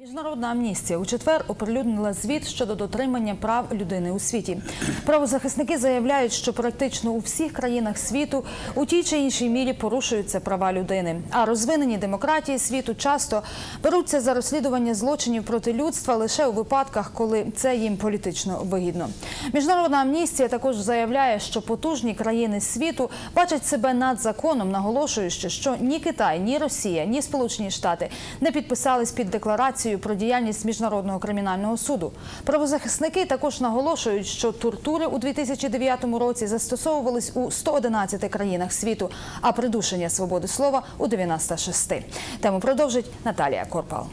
Міжнародна амністія у четвер оприлюднила звіт щодо дотримання прав людини у світі. Правозахисники заявляють, що практично у всіх країнах світу у тій чи іншій мірі порушуються права людини. А розвинені демократії світу часто беруться за розслідування злочинів проти людства лише у випадках, коли це їм політично вигідно. Міжнародна амністія також заявляє, що потужні країни світу бачать себе над законом, наголошуючи, що ні Китай, ні Росія, ні Сполучені Штати не підписались під декларацію про діяльність міжнародного кримінального суду. Правозахисники також наголошують, що тортури у 2009 році застосовувались у 111 країнах світу, а придушення свободи слова у 96. Тему продовжить Наталія Корпал.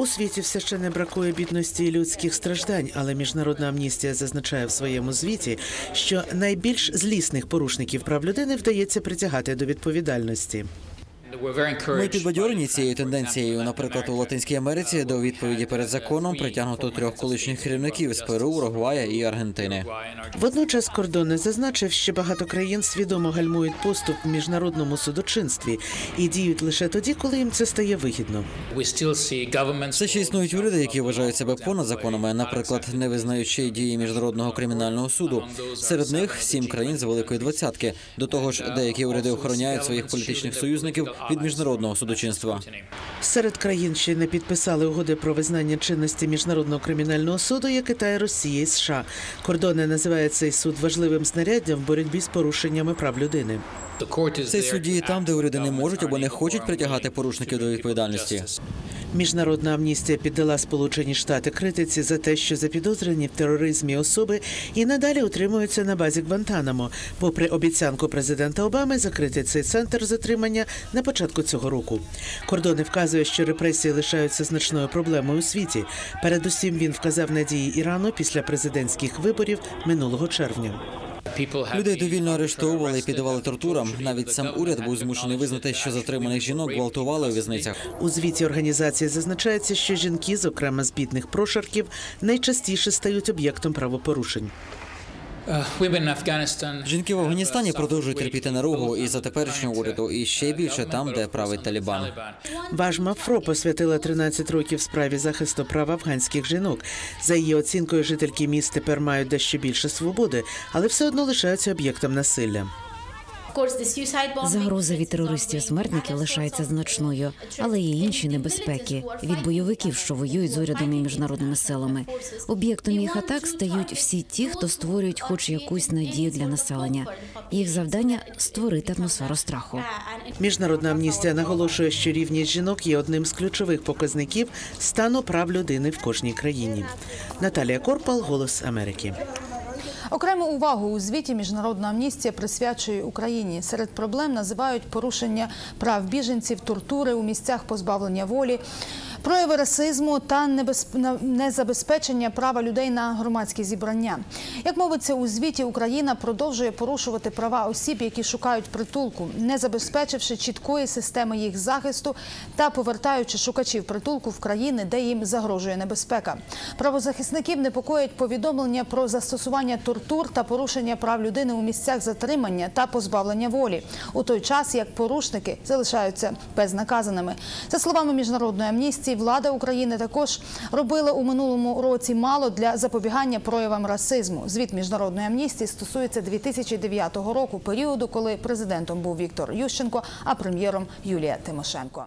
У світі все ще не бракує бідності і людських страждань, але міжнародна амністія зазначає в своєму звіті, що найбільш злісних порушників прав людини вдається притягати до відповідальності. Ми підбадьорені цією тенденцією. Наприклад, у Латинській Америці до відповіді перед законом притягнуто трьох колишніх керівників з Перу, Уругвая і Аргентини. Водночас кордони зазначив, що багато країн свідомо гальмують поступ в міжнародному судочинстві і діють лише тоді, коли їм це стає вигідно. Все ще існують уряди, які вважають себе понад законами, наприклад, не визнаючи дії міжнародного кримінального суду. Серед них сім країн з великої двадцятки. До того ж, деякі уряди охороняють своїх політичних союзників від міжнародного судочинства. Серед країн, що не підписали угоди про визнання чинності міжнародного кримінального суду, є Китай, Росія і США. Кордони називає цей суд важливим знаряддям в боротьбі з порушеннями прав людини. Цей суд діє там, де уряди не можуть або не хочуть притягати порушників до відповідальності. Міжнародна амністія піддала Сполучені Штати критиці за те, що запідозрені в тероризмі особи і надалі утримуються на базі Гвантанамо, попри обіцянку президента Обами закрити цей центр затримання на початку цього року. Кордони вказує, що репресії лишаються значною проблемою у світі. Передусім він вказав на дії Ірану після президентських виборів минулого червня. Людей довільно арештовували і піддавали тортурам. Навіть сам уряд був змушений визнати, що затриманих жінок гвалтували у в'язницях. У звіті організації зазначається, що жінки, зокрема з бідних прошарків, найчастіше стають об'єктом правопорушень. Жінки в Афганістані продовжують терпіти наругу і за теперішнього уряду, і ще більше там, де править Талібан. Важма Фро посвятила 13 років справі захисту прав афганських жінок. За її оцінкою, жительки міст тепер мають дещо більше свободи, але все одно лишаються об'єктом насилля. Загроза від терористів-смертників лишається значною, але є інші небезпеки від бойовиків, що воюють з урядом і міжнародними силами. Об'єктом їх атак стають всі ті, хто створюють хоч якусь надію для населення. Їх завдання створити атмосферу страху. Міжнародна амністія наголошує, що рівність жінок є одним з ключових показників стану прав людини в кожній країні. Наталія Корпал, Голос Америки. Окрему увагу у звіті міжнародна амністія присвячує Україні. Серед проблем називають порушення прав біженців, тортури у місцях позбавлення волі, прояви расизму та незабезпечення права людей на громадські зібрання. Як мовиться у звіті, Україна продовжує порушувати права осіб, які шукають притулку, не забезпечивши чіткої системи їх захисту та повертаючи шукачів притулку в країни, де їм загрожує небезпека. Правозахисників непокоять повідомлення про застосування тортур та порушення прав людини у місцях затримання та позбавлення волі у той час, як порушники залишаються безнаказаними. За словами міжнародної амністії, влада України також робила у минулому році мало для запобігання проявам расизму. Звіт міжнародної амністії стосується 2009 року, періоду, коли президентом був Віктор Ющенко, а прем'єром Юлія Тимошенко.